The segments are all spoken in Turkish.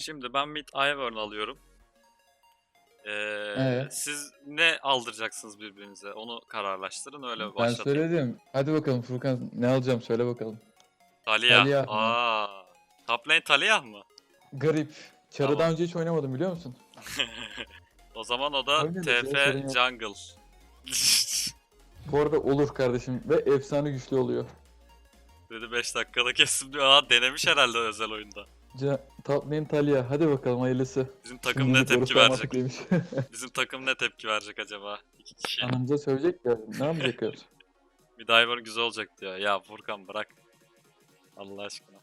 Şimdi ben mid Ivern alıyorum. Ee, Evet. Siz ne aldıracaksınız birbirinize? Onu kararlaştırın öyle Ben başlatın. söyledim. Hadi bakalım Furkan ne alacağım söyle bakalım. Talia. Talia. Aa. Top lane Talia mı? Garip. Çarı Tamam. önce hiç oynamadım biliyor musun? O zaman o da Oynarız ya, TF sorun yok. Jungle. Bu arada olur kardeşim ve efsane güçlü oluyor. Dedi 5 dakikada kestim diyor. Aa denemiş herhalde özel oyunda. Ca top lane Talia. Hadi bakalım hayırlısı. Bizim takım Şimdi ne tepki verecek? Bizim takım ne tepki verecek acaba? İki kişi. Anamıza söyleyecek ya. Ne yapacaklar? Bir diver güzel olacak diyor. Ya Furkan bırak. Allah aşkına.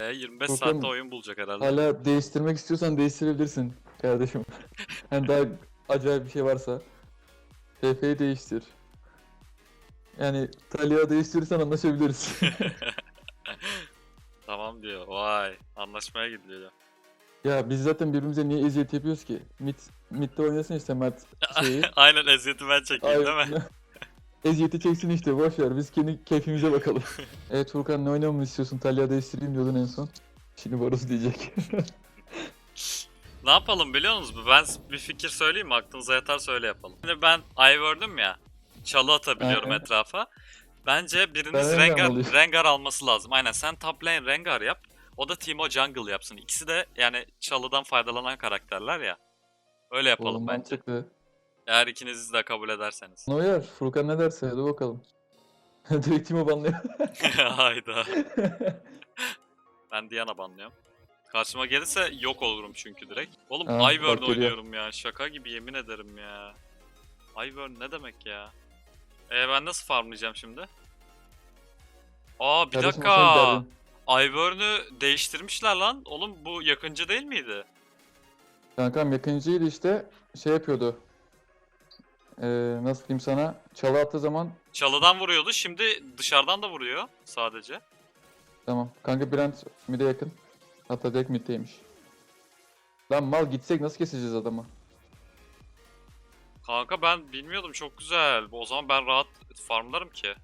e 25 Furkan, saatte oyun bulacak herhalde. Hala değiştirmek istiyorsan değiştirebilirsin kardeşim. hani daha acayip bir şey varsa. TF'yi değiştir. Yani Talia değiştirirsen anlaşabiliriz. Tamam diyor. Vay. Anlaşmaya gidiliyor. ya biz zaten birbirimize niye eziyet yapıyoruz ki? Mid, midde oynasın işte Mert şeyi. Aynen eziyeti ben çekeyim değil mi? Eziyeti çeksin işte boş ver biz kendi keyfimize bakalım. evet Furkan ne oynamamı istiyorsun? Talia değiştireyim diyordun en son. Şimdi Varus diyecek. Ne yapalım biliyor musunuz? Ben bir fikir söyleyeyim mi? Aklınıza yatar söyle yapalım. Şimdi ben Ivern'üm ya. Çalı atabiliyorum Aynen. etrafa. Bence biriniz Ben Rengar Rengar, alayım. Rengar alması lazım. Aynen sen top lane Rengar yap. O da Timo Jungle yapsın. İkisi de yani çalıdan faydalanan karakterler ya. Öyle yapalım Oğlum bence. mantıklı. Eğer ikiniz de kabul ederseniz. Ne uyar? Furkan ne derse hadi bakalım. Direkt Timo banlıyor. Hayda. Ben Diana banlıyorum. Karşıma gelirse yok olurum çünkü direkt. Oğlum bak Ivern oynuyorum ya. Şaka gibi yemin ederim ya. Ivern ne demek ya? E ben nasıl farmlayacağım şimdi? Aa bir Kardeşim, dakika. Ivern'ü değiştirmişler lan. Oğlum bu yakıncı değil miydi? Kankam yakıncıydı işte şey yapıyordu. Ee, nasıl diyeyim sana? Çalı attığı zaman Çalıdan vuruyordu. Şimdi dışarıdan da vuruyor sadece. tamam. Kanka Brent mid'e yakın. Hatta direkt mid'deymiş. Lan mal gitsek nasıl keseceğiz adamı? Kanka ben bilmiyordum çok güzel. O zaman ben rahat farmlarım ki.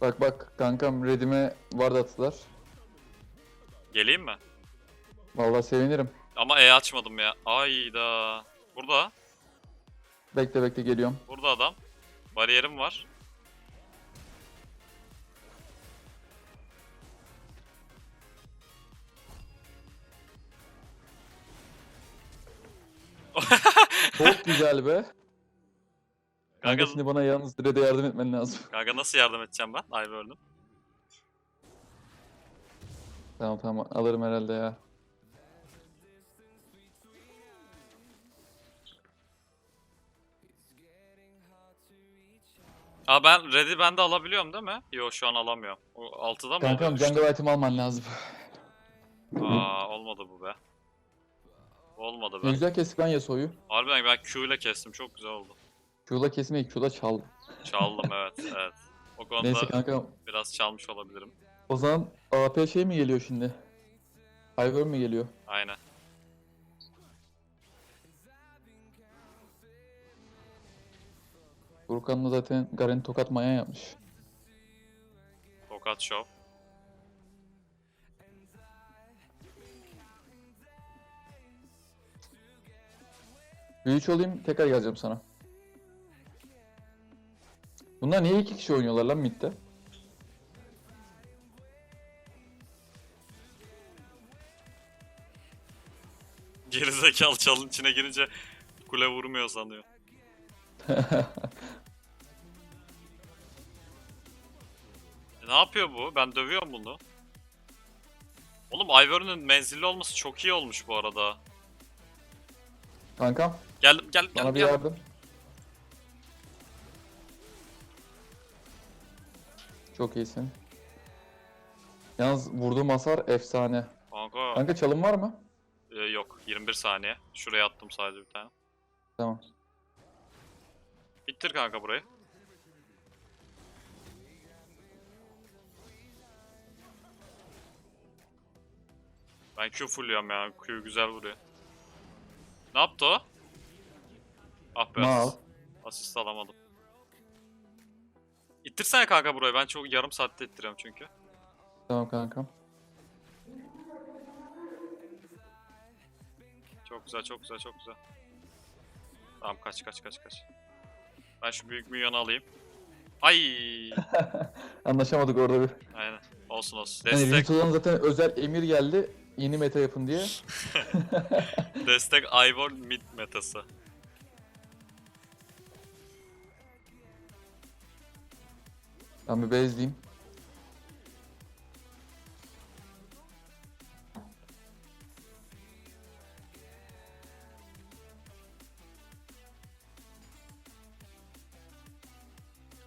Bak bak kankam redime ward attılar. Geleyim mi? Vallahi sevinirim. Ama E açmadım ya. Ayda. Burada. Bekle bekle geliyorum. Burada adam. Bariyerim var. Çok güzel be. Kanka Kanka, şimdi bana yalnız red'e yardım etmen lazım. kanka nasıl yardım edeceğim ben? Ay öldüm. tamam tamam alırım herhalde ya. Aa ben Red'i ben de alabiliyorum değil mi? Yo şu an alamıyorum. O 6'da mı Kankam oluyor? jungle item alman lazım. Aa olmadı bu be. Olmadı Ne be. güzel kestik lan Yasuo'yu. Harbiden ben Q ile kestim çok güzel oldu. Q'la kesmeyi Q'la çaldı. Çaldım evet evet. O konuda Neyse kanka biraz çalmış olabilirim. o zaman AP şey mi geliyor şimdi? Ivern mi geliyor? Aynen. Furkan'la zaten Garen tokat manyağı yapmış. Tokat Show. Bir üç olayım tekrar geleceğim sana. Bunlar niye iki kişi oynuyorlar lan midde? Gerizekalı çalın içine girince kule vurmuyor sanıyor. E, ne yapıyor bu? Ben dövüyorum bunu. Oğlum Ivern'ın menzilli olması çok iyi olmuş bu arada. Kankam Geldim gel bana gel bir yardım. Çok iyisin. Yalnız vurduğum hasar efsane. Kanka Kanka çalım var mı? e, yok 21 saniye. Şuraya attım sadece bir tane. Tamam. Bittir kanka burayı. Ben Q fullüyorum ya. Q güzel vuruyor. Ne yaptı o? Ah be Mal. asist. Asist alamadım. İttirsene kanka burayı. Ben çok yarım saatte ittirem çünkü. Tamam kankam. Çok güzel, çok güzel, çok güzel. Tamam kaç kaç kaç kaç. Ben şu büyük milyonu alayım. Ay! Anlaşamadık orada bir. Aynen. Olsun olsun. Yani Destek, Virtual'dan zaten özel emir geldi. Yeni meta yapın diye. destek Ivor mid metası. Ben bir bezleyeyim.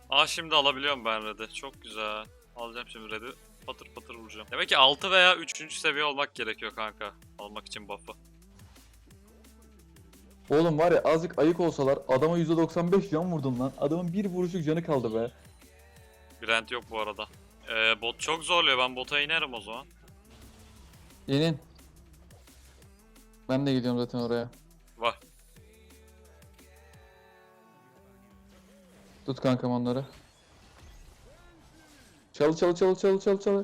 Aa şimdi alabiliyorum ben red'i. Çok güzel. Alacağım şimdi red'i. Patır patır vuracağım. Demek ki 6 veya 3. seviye olmak gerekiyor kanka. Almak için buff'ı. Oğlum var ya azıcık ayık olsalar adama %95 can vurdum lan. Adamın bir vuruşluk canı kaldı be. Brent yok bu arada. Ee, bot çok zorluyor. Ben bota inerim o zaman. Yenin. Ben de gidiyorum zaten oraya. Var. Tut kankam onları. Çal çal çal çal çal çal.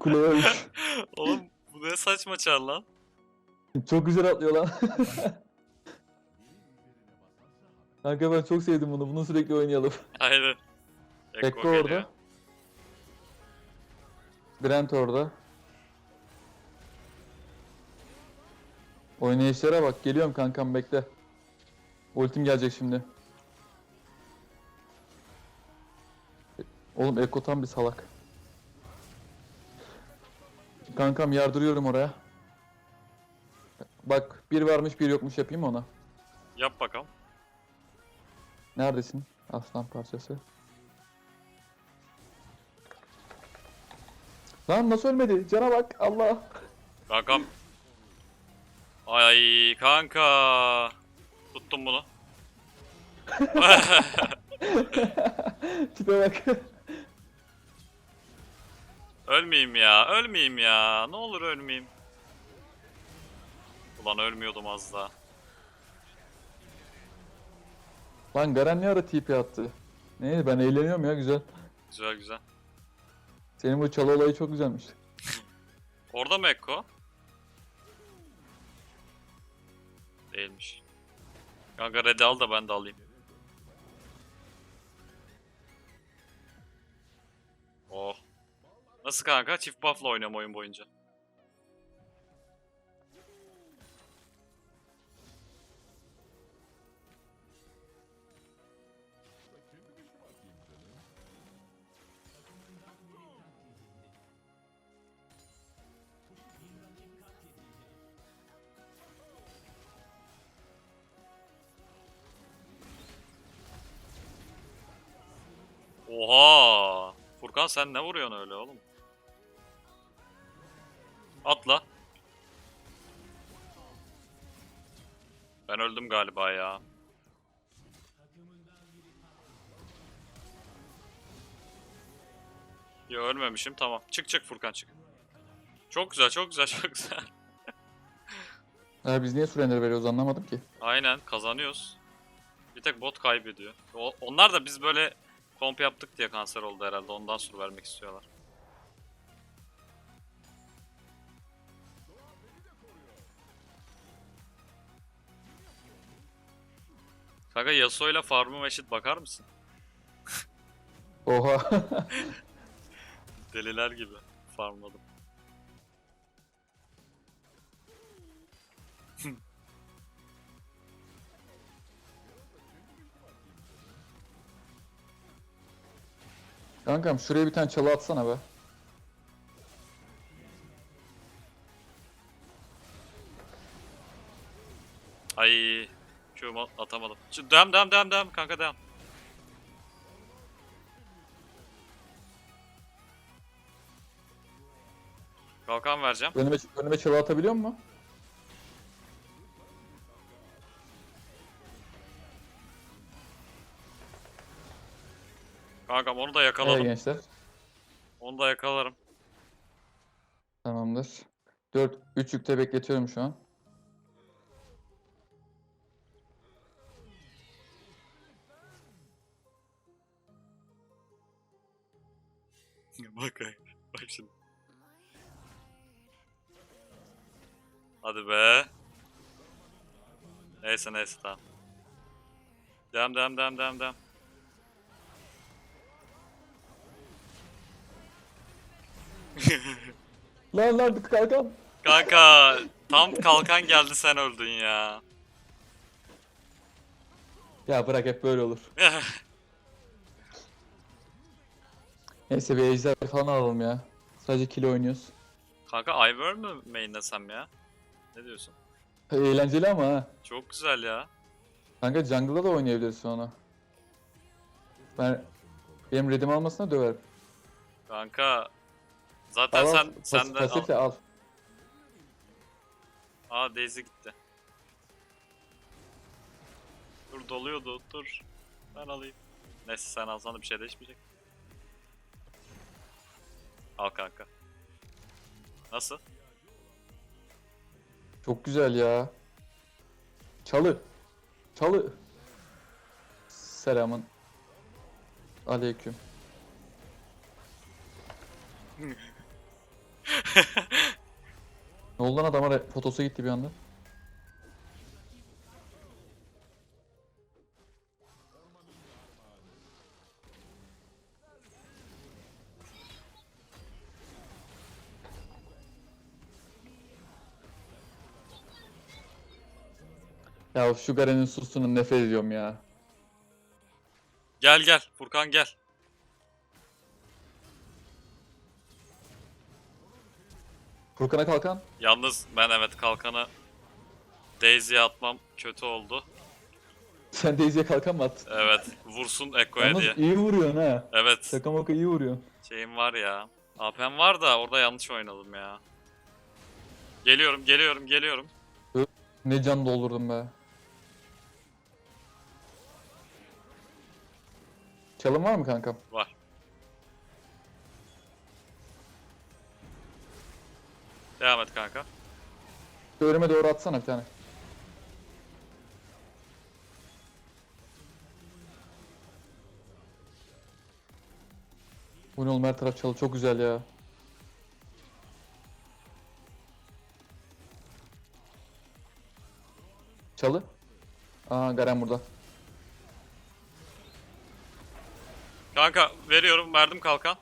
Kuleye ölmüş. Oğlum bu ne saçma çar lan. Çok güzel atlıyor lan. Kanka ben çok sevdim bunu. Bunu sürekli oynayalım. Aynen. Ekko geliyor. orada. Brent orada. Oynayışlara bak. Geliyorum kankam bekle. Ultim gelecek şimdi. Oğlum Ekko tam bir salak. Kankam yardırıyorum oraya. Bak bir varmış bir yokmuş yapayım ona. Yap bakalım. Neredesin? Aslan parçası. Lan nasıl ölmedi? Cana bak Allah. Kankam. Ay kanka. Tuttum bunu. Tipe bak. Ölmeyeyim ya. Ölmeyeyim ya. Ne olur ölmeyeyim. Ulan ölmüyordum az daha. Lan Garen ne ara TP attı? Neyse ben eğleniyorum ya güzel. Güzel güzel. Senin bu çalı olayı çok güzelmiş. Orada mı Ekko? Değilmiş. Kanka red'i al da ben de alayım. Nasıl kanka? Çift buff'la oynuyorum oyun boyunca. Oha! Furkan sen ne vuruyorsun öyle oğlum? Ben öldüm galiba ya. Yo ölmemişim tamam. Çık çık Furkan çık. Çok güzel çok güzel çok güzel. Ya biz niye surrender veriyoruz anlamadım ki. Aynen kazanıyoruz. Bir tek bot kaybediyor. O- onlar da biz böyle komp yaptık diye kanser oldu herhalde. Ondan sur vermek istiyorlar. Kanka Yasuo'yla farmım eşit bakar mısın? Oha. Deliler gibi farmladım. Kankam şuraya bir tane çalı atsana be. Q'mu atamadım. Şu devam devam devam devam kanka devam. Kalkan vereceğim. Önüme, önüme çalı atabiliyor mu? Kankam onu da Evet yakaladım. gençler. Onu da yakalarım. Tamamdır. 4 3 yükte bekletiyorum şu an. Bak bak. Şimdi. Hadi be. Neyse neyse tamam. Devam devam devam devam devam. Lan lan kalkan. Kanka tam kalkan geldi sen öldün ya. Ya bırak hep böyle olur. Neyse bir ejder falan alalım ya. Sadece kilo oynuyoruz. Kanka Ivern mı mainlesem ya? Ne diyorsun? Eğlenceli ama ha. Çok güzel ya. Kanka jungle'da da oynayabiliriz sonra. Ben benim redim almasına döverim. Kanka zaten Al, al, sen pas- sen de al. pasifle al. Aa Daisy gitti. Dur doluyordu dur. Ben alayım. Neyse sen alsan da bir şey değişmeyecek. Al kanka. Nasıl? Çok güzel ya. Çalı. Çalı. Selamın. Aleyküm. ne oldu lan adama re- fotosu gitti bir anda. Ya şu Garen'in susunu nefret ediyorum ya. Gel gel Furkan gel. Furkan'a kalkan. Yalnız ben evet kalkanı Daisy'ye atmam kötü oldu. Sen Daisy'ye kalkan mı attın? Evet vursun Ekko'ya Yalnız diye. iyi vuruyorsun ha. Evet Şaka maka iyi vuruyorsun. şeyim var ya. AP'm var da orada yanlış oynadım ya. Geliyorum geliyorum geliyorum. Ne can doldurdum be. Çalım var mı kankam? Var. Devam et kanka. Önüme doğru atsana bir tane. Bu ne oğlum her taraf çalı çok güzel ya. Çalı. Aa Garen burada. Kanka veriyorum verdim kalkan.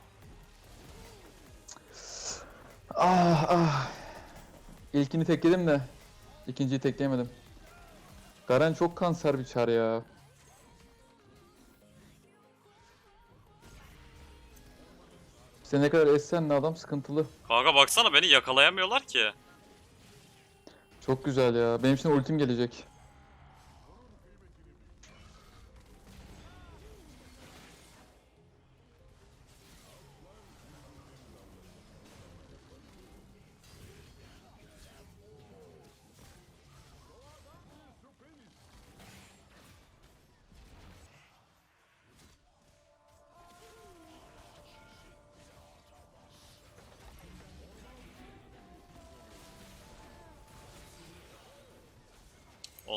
Ah ah. İlkini tekledim de ikinciyi tekleyemedim. Garen çok kanser bir çar ya. İşte ne kadar essen de adam sıkıntılı. Kanka baksana beni yakalayamıyorlar ki. Çok güzel ya. Benim için ultim gelecek.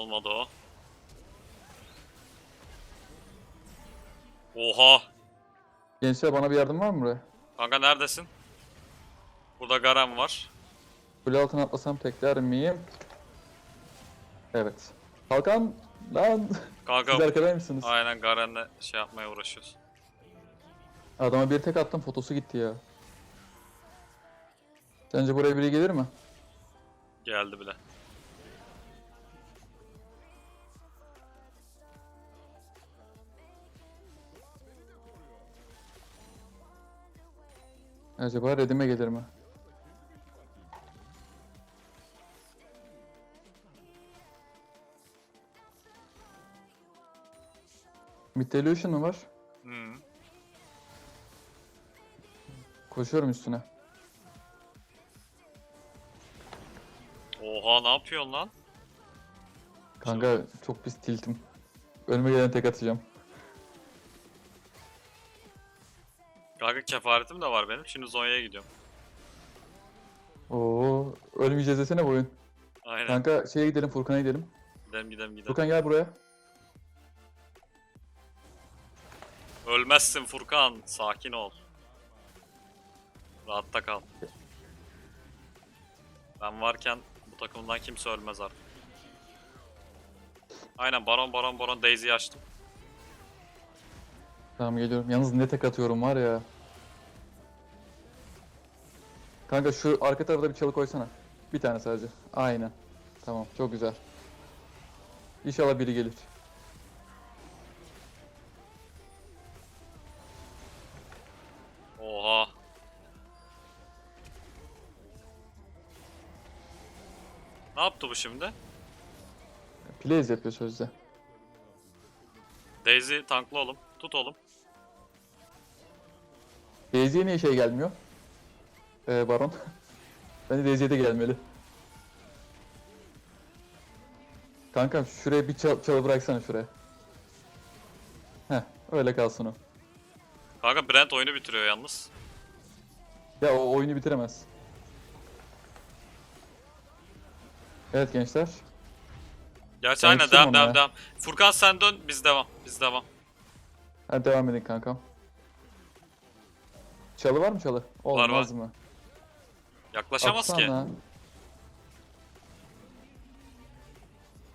Olmadı o. Oha. Gençler bana bir yardım var mı buraya? Kanka neredesin? Burada Garen var. Kule altına atlasam tekler miyim? Evet. Kalkan lan. Kanka Siz arkadar mısınız? aynen Garen'le şey yapmaya uğraşıyoruz. Adama bir tek attım fotosu gitti ya. Sence buraya biri gelir mi? Geldi bile. Acaba redime gelir mi? Mid Delusion mu var? Hı. Koşuyorum üstüne. Oha ne yapıyorsun lan? Kanka çok pis tiltim. Önüme gelen tek atacağım. Kanka kefaretim de var benim. Şimdi Zonya'ya gidiyorum. Oo, ölmeyeceğiz desene bu oyun. Aynen. Kanka şeye gidelim, Furkan'a gidelim. Gidelim gidelim gidelim. Furkan gel buraya. Ölmezsin Furkan. Sakin ol. Rahatta kal. Ben varken bu takımdan kimse ölmez artık. Aynen baron baron baron Daisy'yi açtım. Tamam geliyorum. Yalnız ne tek atıyorum var ya. Kanka şu arka tarafta bir çalı koysana. Bir tane sadece. Aynen. Tamam çok güzel. İnşallah biri gelir. Oha. Ne yaptı bu şimdi? Plays yapıyor sözde. Daisy tanklı oğlum. Tut oğlum. Daisy'ye niye şey gelmiyor? Ee, Baron. Bence Daisy'ye de gelmeli. Kankam şuraya bir çal çalı bıraksana şuraya. Heh öyle kalsın o. Kanka Brent oyunu bitiriyor yalnız. Ya o oyunu bitiremez. Evet gençler. Gerçi aynen devam devam ya. devam. Furkan sen dön biz devam. Biz devam. Hadi devam edin kankam. Çalı var mı çalı? Olmaz mı? Yaklaşamaz ki. Atsana.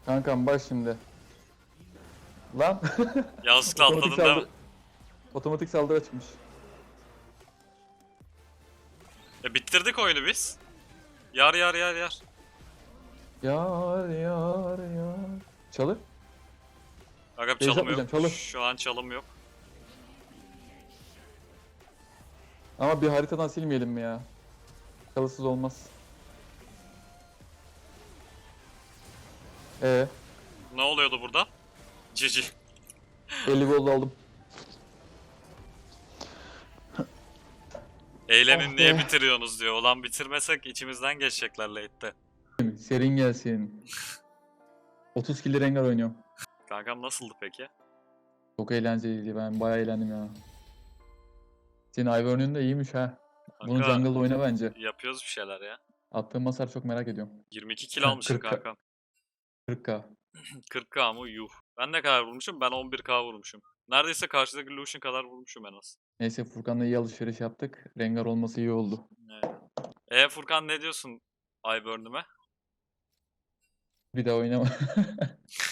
Kankam bak şimdi. Lan. Atladın otomatik, değil mi? saldır- otomatik saldırı açmış. E, bitirdik oyunu biz. Yar yar yar yar. Yar yar yar. Çalı? Beyza çalım yok. çalı. Şu an çalım yok. Ama bir haritadan silmeyelim mi ya? Çalısız olmaz. Ee, Ne oluyordu burada? Cici. 50 gol aldım. Eğlenin Ah niye be. bitiriyorsunuz diyor. Ulan bitirmesek içimizden geçecekler late'te. Serin gelsin. 30 kill Rengar oynuyorum. Kankam nasıldı peki? Çok eğlenceliydi ben bayağı eğlendim ya. Senin Ivern'ün de iyiymiş ha. Bunu Kanka jungle'da oyna bence. yapıyoruz bir şeyler ya. Attığın masar çok merak ediyorum. 22 kill almışım 40 kankam. 40k. 40k mı? Yuh. Ben ne kadar vurmuşum? Ben 11k vurmuşum. Neredeyse karşıdaki Lucian kadar vurmuşum en az. Neyse Furkan'la iyi alışveriş yaptık. Rengar olması iyi oldu. E Furkan ne diyorsun Iburn'üme? Bir daha oynama.